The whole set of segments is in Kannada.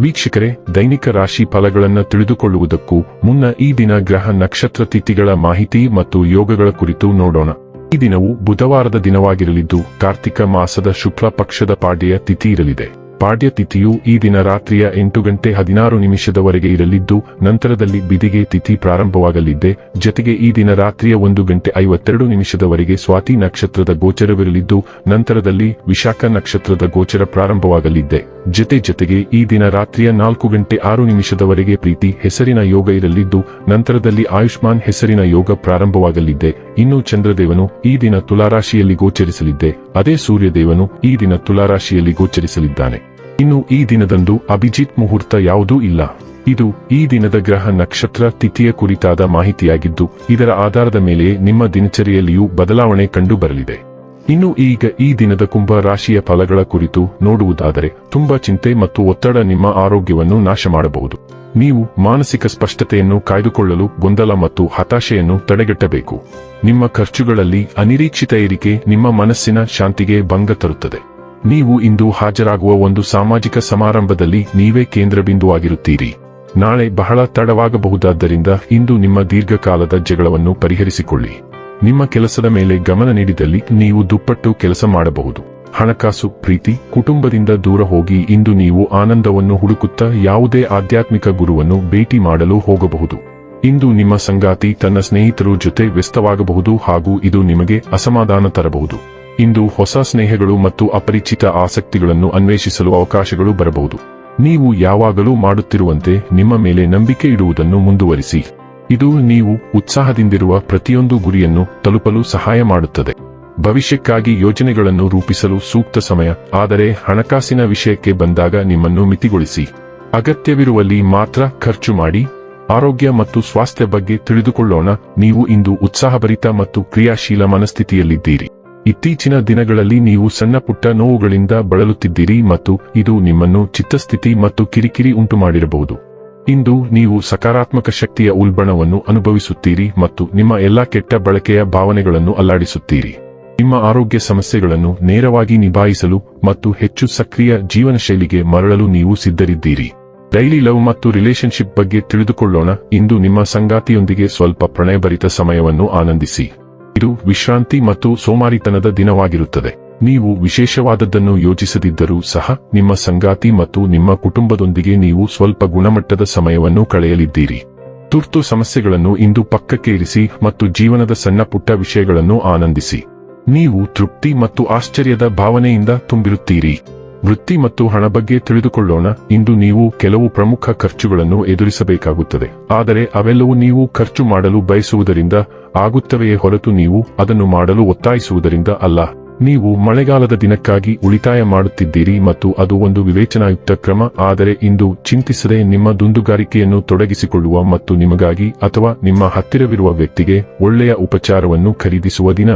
ವೀಕ್ಷಕರೇ, ದೈನಿಕ ರಾಶಿ ಫಲಗಳನ್ನು ತಿಳಿದುಕೊಳ್ಳುವುದಕ್ಕೂ ಮುನ್ನ ಈ ದಿನ ಗ್ರಹ ನಕ್ಷತ್ರ ತಿಥಿಗಳ ಮಾಹಿತಿ ಮತ್ತು ಯೋಗಗಳ ಕುರಿತು ನೋಡೋಣ. ಈ ದಿನವು ಬುಧವಾರದ ದಿನವಾಗಿರಲಿದ್ದು, ಕಾರ್ತಿಕ ಮಾಸದ ಶುಕ್ಲ ಪಕ್ಷದ ಪಾಡ್ಯ ತಿಥಿ ಇರಲಿದೆ. ಪಾಡ್ಯ ತಿಥಿಯು ಈ ದಿನ ರಾತ್ರಿಯ ಎಂಟು ಗಂಟೆ ಹದಿನಾರು ನಿಮಿಷದವರೆಗೆ ಇರಲಿದ್ದು, ನಂತರದಲ್ಲಿ ಬಿದಿಗೆ ತಿಥಿ ಪ್ರಾರಂಭವಾಗಲಿದ್ದೆ. ಜತೆಗೆ ಈ ದಿನ ರಾತ್ರಿಯ ಒಂದು ಗಂಟೆ ಐವತ್ತೆರಡು ನಿಮಿಷದವರೆಗೆ ಸ್ವಾತಿ ನಕ್ಷತ್ರದ ಗೋಚರವಿರಲಿದ್ದು, ನಂತರದಲ್ಲಿ ವಿಶಾಖ ನಕ್ಷತ್ರದ ಗೋಚರ ಪ್ರಾರಂಭವಾಗಲಿದ್ದೆ. ಜತೆ ಜೊತೆಗೆ ಈ ದಿನ ರಾತ್ರಿಯ ನಾಲ್ಕು ಗಂಟೆ ಆರು ನಿಮಿಷದವರೆಗೆ ಪ್ರೀತಿ ಹೆಸರಿನ ಯೋಗ ಇರಲಿದ್ದು, ನಂತರದಲ್ಲಿ ಆಯುಷ್ಮಾನ್ ಹೆಸರಿನ ಯೋಗ ಪ್ರಾರಂಭವಾಗಲಿದ್ದೆ. ಇನ್ನು ಚಂದ್ರದೇವನು ಈ ದಿನ ತುಲಾರಾಶಿಯಲ್ಲಿ ಗೋಚರಿಸಲಿದ್ದೆ. ಅದೇ ಸೂರ್ಯದೇವನು ಈ ದಿನ ತುಲಾರಾಶಿಯಲ್ಲಿ ಗೋಚರಿಸಲಿದ್ದಾನೆ. ಇನ್ನು ಈ ದಿನದಂದು ಅಭಿಜಿತ್ ಮುಹೂರ್ತ ಯಾವುದೂ ಇಲ್ಲ. ಇದು ಈ ದಿನದ ಗ್ರಹ ನಕ್ಷತ್ರ ತಿಥಿಯ ಕುರಿತಾದ ಮಾಹಿತಿಯಾಗಿದ್ದು, ಇದರ ಆಧಾರದ ಮೇಲೆ ನಿಮ್ಮ ದಿನಚರಿಯಲ್ಲಿಯೂ ಬದಲಾವಣೆ ಕಂಡು ಬರಲಿದೆ ಇನ್ನು ಈಗ ಈ ದಿನದ ಕುಂಭ ರಾಶಿಯ ಫಲಗಳ ಕುರಿತು ನೋಡುವುದಾದರೆ ತುಂಬಾ ಚಿಂತೆ ಮತ್ತು ಒತ್ತಡ ನಿಮ್ಮ ಆರೋಗ್ಯವನ್ನು ನಾಶ ಮಾಡಬಹುದು. ನೀವು ಮಾನಸಿಕ ಸ್ಪಷ್ಟತೆಯನ್ನು ಕಾಯ್ದುಕೊಳ್ಳಲು ಗೊಂದಲ ಮತ್ತು ಹತಾಶೆಯನ್ನು ತಡೆಗಟ್ಟಬೇಕು. ನಿಮ್ಮ ಖರ್ಚುಗಳಲ್ಲಿ ಅನಿರೀಕ್ಷಿತ ಏರಿಕೆ ನಿಮ್ಮ ಮನಸ್ಸಿನ ಶಾಂತಿಗೆ ಭಂಗ ತರುತ್ತದೆ. ನೀವು ಇಂದು ಹಾಜರಾಗುವ ಒಂದು ಸಾಮಾಜಿಕ ಸಮಾರಂಭದಲ್ಲಿ ನೀವೇ ಕೇಂದ್ರಬಿಂದುವಾಗಿರುತ್ತೀರಿ ನಾಳೆ ಬಹಳ ತಡವಾಗಬಹುದಾದ್ದರಿಂದ ಇಂದು ನಿಮ್ಮ ದೀರ್ಘಕಾಲದ ಜಗಳವನ್ನು ಪರಿಹರಿಸಿಕೊಳ್ಳಿ. ನಿಮ್ಮ ಕೆಲಸದ ಮೇಲೆ ಗಮನ ನೀಡಿದಲ್ಲಿ ನೀವು ದುಪ್ಪಟ್ಟು ಕೆಲಸ ಮಾಡಬಹುದು. ಹಣಕಾಸು, ಪ್ರೀತಿ, ಕುಟುಂಬದಿಂದ ದೂರ ಹೋಗಿ ಇಂದು ನೀವು ಆನಂದವನ್ನು ಹುಡುಕುತ್ತಾ ಯಾವುದೇ ಆಧ್ಯಾತ್ಮಿಕ ಗುರುವನ್ನು ಭೇಟಿ ಮಾಡಲು ಹೋಗಬಹುದು. ಇಂದು ನಿಮ್ಮ ಸಂಗಾತಿ ತನ್ನ ಸ್ನೇಹಿತರು ಜೊತೆ ವ್ಯಸ್ತವಾಗಬಹುದು ಹಾಗೂ ಇದು ನಿಮಗೆ ಅಸಮಾಧಾನ ತರಬಹುದು. ಇಂದು ಹೊಸ ಸ್ನೇಹಗಳು ಮತ್ತು ಅಪರಿಚಿತ ಆಸಕ್ತಿಗಳನ್ನು ಅನ್ವೇಷಿಸಲು ಅವಕಾಶಗಳು ಬರಬಹುದು. ನೀವು ಯಾವಾಗಲೂ ಮಾಡುತ್ತಿರುವಂತೆ ನಿಮ್ಮ ಮೇಲೆ ನಂಬಿಕೆ ಇಡುವುದನ್ನು ಮುಂದುವರಿಸಿ. ಇದು ನೀವು ಉತ್ಸಾಹದಿಂದಿರುವ ಪ್ರತಿಯೊಂದು ಗುರಿಯನ್ನು ತಲುಪಲು ಸಹಾಯ ಮಾಡುತ್ತದೆ. ಭವಿಷ್ಯಕ್ಕಾಗಿ ಯೋಜನೆಗಳನ್ನು ರೂಪಿಸಲು ಸೂಕ್ತ ಸಮಯ, ಆದರೆ ಹಣಕಾಸಿನ ವಿಷಯಕ್ಕೆ ಬಂದಾಗ ನಿಮ್ಮನ್ನು ಮಿತಿಗೊಳಿಸಿ. ಅಗತ್ಯವಿರುವಲ್ಲಿ ಮಾತ್ರ ಖರ್ಚು ಮಾಡಿ. ಆರೋಗ್ಯ ಮತ್ತು ಸ್ವಾಸ್ಥ್ಯ ಬಗ್ಗೆ ತಿಳಿದುಕೊಳ್ಳೋಣ. ನೀವು ಇಂದು ಉತ್ಸಾಹಭರಿತ ಮತ್ತು ಕ್ರಿಯಾಶೀಲ ಮನಸ್ಥಿತಿಯಲ್ಲಿದ್ದೀರಿ. ಇತ್ತೀಚಿನ ದಿನಗಳಲ್ಲಿ ನೀವು ಸಣ್ಣಪುಟ್ಟ ನೋವುಗಳಿಂದ ಬಳಲುತ್ತಿದ್ದೀರಿ ಮತ್ತು ಇದು ನಿಮ್ಮನ್ನು ಚಿತ್ತಸ್ಥಿತಿ ಮತ್ತು ಕಿರಿಕಿರಿ ಉಂಟುಮಾಡಿರಬಹುದು. ಇಂದು ನೀವು ಸಕಾರಾತ್ಮಕ ಶಕ್ತಿಯ ಉಲ್ಬಣವನ್ನು ಅನುಭವಿಸುತ್ತೀರಿ ಮತ್ತು ನಿಮ್ಮ ಎಲ್ಲಾ ಕೆಟ್ಟ ಬಳಕೆಯ ಭಾವನೆಗಳನ್ನು ಅಲ್ಲಾಡಿಸುತ್ತೀರಿ. ನಿಮ್ಮ ಆರೋಗ್ಯ ಸಮಸ್ಯೆಗಳನ್ನು ನೇರವಾಗಿ ನಿಭಾಯಿಸಲು ಮತ್ತು ಹೆಚ್ಚು ಸಕ್ರಿಯ ಜೀವನ ಶೈಲಿಗೆ ಮರಳಲು ನೀವು ಸಿದ್ಧರಿದ್ದೀರಿ. ಡೈಲಿ ಲವ್ ಮತ್ತು ರಿಲೇಶನ್ಶಿಪ್ ಬಗ್ಗೆ ತಿಳಿದುಕೊಳ್ಳೋಣ. ಇಂದು ನಿಮ್ಮ ಸಂಗಾತಿಯೊಂದಿಗೆ ಸ್ವಲ್ಪ ಪ್ರಣಯಭರಿತ ಸಮಯವನ್ನು ಆನಂದಿಸಿ. ಇದು ವಿಶ್ರಾಂತಿ ಮತ್ತು ಸೋಮಾರಿತನದ ದಿನವಾಗಿರುತ್ತದೆ. ನೀವು ವಿಶೇಷವಾದದ್ದನ್ನು ಯೋಚಿಸದಿದ್ದರೂ ಸಹ ನಿಮ್ಮ ಸಂಗಾತಿ ಮತ್ತು ನಿಮ್ಮ ಕುಟುಂಬದೊಂದಿಗೆ ನೀವು ಸ್ವಲ್ಪ ಗುಣಮಟ್ಟದ ಸಮಯವನ್ನು ಕಳೆಯಲಿದ್ದೀರಿ. ತುರ್ತು ಸಮಸ್ಯೆಗಳನ್ನು ಇಂದು ಪಕ್ಕಕ್ಕೆ ಇರಿಸಿ ಮತ್ತು ಜೀವನದ ಸಣ್ಣ ಪುಟ್ಟ ವಿಷಯಗಳನ್ನು ಆನಂದಿಸಿ. ನೀವು ತೃಪ್ತಿ ಮತ್ತು ಆಶ್ಚರ್ಯದ ಭಾವನೆಯಿಂದ ತುಂಬಿರುತ್ತೀರಿ. ವೃತ್ತಿ ಮತ್ತು ಹಣ ಬಗ್ಗೆ ತಿಳಿದುಕೊಳ್ಳೋಣ. ಇಂದು ನೀವು ಕೆಲವು ಪ್ರಮುಖ ಖರ್ಚುಗಳನ್ನು ಎದುರಿಸಬೇಕಾಗುತ್ತದೆ. ಆದರೆ ಅವೆಲ್ಲವೂ ನೀವು ಖರ್ಚು ಮಾಡಲು ಬಯಸುವುದರಿಂದ ಆಗುತ್ತವೆಯೇ ಹೊರತು ನೀವು ಅದನ್ನು ಮಾಡಲು ಒತ್ತಾಯಿಸುವುದರಿಂದ ಅಲ್ಲ. ನೀವು ಮಳೆಗಾಲದ ದಿನಕ್ಕಾಗಿ ಉಳಿತಾಯ ಮಾಡುತ್ತಿದ್ದೀರಿ ಮತ್ತು ಅದು ಒಂದು ವಿವೇಚನಾಯುಕ್ತ ಕ್ರಮ, ಆದರೆ ಇಂದು ಚಿಂತಿಸದೆ ನಿಮ್ಮ ದುಂದುಗಾರಿಕೆಯನ್ನು ತೊಡಗಿಸಿಕೊಳ್ಳುವ ಮತ್ತು ನಿಮಗಾಗಿ ಅಥವಾ ನಿಮ್ಮ ಹತ್ತಿರವಿರುವ ವ್ಯಕ್ತಿಗೆ ಒಳ್ಳೆಯ ಉಪಚಾರವನ್ನು ಖರೀದಿಸುವ ದಿನ.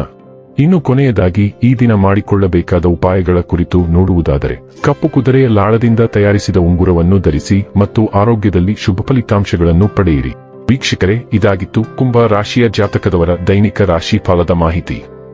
ಇನ್ನು ಕೊನೆಯದಾಗಿ, ಈ ದಿನ ಮಾಡಿಕೊಳ್ಳಬೇಕಾದ ಉಪಾಯಗಳ ಕುರಿತು ನೋಡುವುದಾದರೆ, ಕಪ್ಪು ಕುದುರೆಯ ಲಾಳದಿಂದ ತಯಾರಿಸಿದ ಉಂಗುರವನ್ನು ಧರಿಸಿ ಮತ್ತು ಆರೋಗ್ಯದಲ್ಲಿ ಶುಭ ಫಲಿತಾಂಶಗಳನ್ನು ಪಡೆಯಿರಿ. ವೀಕ್ಷಕರೇ, ಇದಾಗಿತ್ತು ಕುಂಭ ರಾಶಿಯ ಜಾತಕದವರ ದೈನಿಕ ರಾಶಿ ಫಲದ ಮಾಹಿತಿ.